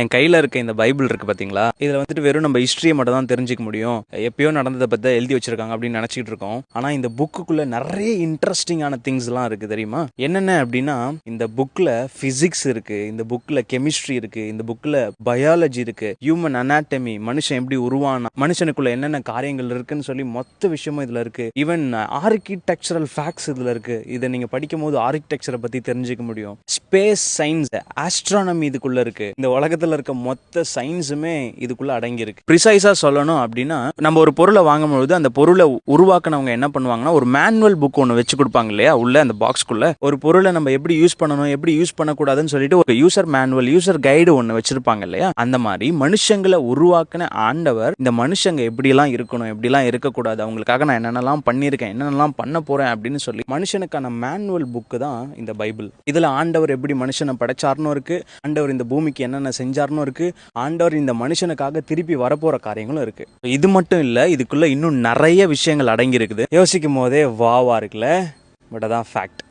என் கையில் இருக்க இந்த பைபிள் இருக்குது பார்த்தீங்களா இதில் வந்துட்டு வெறும் நம்ம ஹிஸ்ட்ரியை மட்டும் தான் தெரிஞ்சுக்க முடியும். எப்பயோ நடந்ததை பற்றி எழுதி வச்சிருக்காங்க அப்படின்னு நினச்சிட்டு இருக்கோம். ஆனால் இந்த புக்குக்குள்ளே நிறைய இன்ட்ரெஸ்டிங்கான திங்ஸ்லாம் இருக்குது தெரியுமா? என்னென்ன அப்படின்னா இந்த புக்கில் ஃபிசிக்ஸ் இருக்குது இந்த புக்கில் கெமிஸ்ட்ரி இருக்குது இந்த புக்கில் பயாலஜி இருக்குது ஹியூமன் அனாட்டமி மனுஷன் எப்படி உருவானா மனுஷனுக்குள்ள என்னென்ன காரியங்கள் இருக்குன்னு சொல்லி மொத்த விஷயமும் இதில் இருக்குது ஈவன் ஆர்கிடெக்சரல் uh, ஃபேக்ட்ஸ் இதில் இருக்குது இதை நீங்கள் படிக்கும் போது ஆர்கிடெக்சரை பற்றி தெரிஞ்சுக்க முடியும். ஸ்பேஸ் சயின்ஸ் ஆஸ்ட்ரானமி இதுக்குள்ளே இருக்குது இந்த உலகத்தில் இருக்க மொத்த சயின்ஸுமே இதுக்குள்ளே அடங்கியிருக்கு. ப்ரிசைஸாக சொல்லணும் அப்படின்னா நம்ம ஒரு பொருளை வாங்கும்பொழுது அந்த பொருளை உருவாக்குனவங்க என்ன பண்ணுவாங்கன்னா ஒரு மேனுவல் புக் ஒன்று வச்சு கொடுப்பாங்க இல்லையா உள்ள அந்த பாக்ஸ்க்குள்ள ஒரு பொருளை நம்ம எப்படி யூஸ் பண்ணணும் எப்படி யூஸ் பண்ணக்கூடாதுன்னு சொல்லிட்டு ஒரு யூசர் மேனுவல் யூசர் கைடு ஒன்று வச்சிருப்பாங்க இல்லையா அந்த மாதிரி மனுஷங்களை உருவாக்குன ஆண்டவர் இந்த மனுஷங்க எப்படிலாம் இருக்கணும் எப்படிலாம் இருக்கக்கூடாது அவங்களுக்காக நான் என்னென்னலாம் பண்ணியிருக்கேன் என்னென்னலாம் பண்ண போறேன் அப்படின்னு சொல்லி மனுஷனுக்கான மேனுவல் புக்கு தான் இந்த பைபிள். இதுல ஆண்டவர் எப்படி மனுஷனை படைச்சார்னும் இருக்கு ஆண்டவர் இந்த பூமிக்கு என்னென்ன செஞ்சு செஞ்சார்னும் இருக்கு. ஆண்டவர் இந்த மனுஷனுக்காக திருப்பி வரப்போற காரியங்களும் இருக்கு. இது மட்டும் இல்ல இதுக்குள்ள இன்னும் நிறைய விஷயங்கள் அடங்கி இருக்குது. யோசிக்கும் போதே வாவா இருக்குல்ல? பட் அதான் ஃபேக்ட்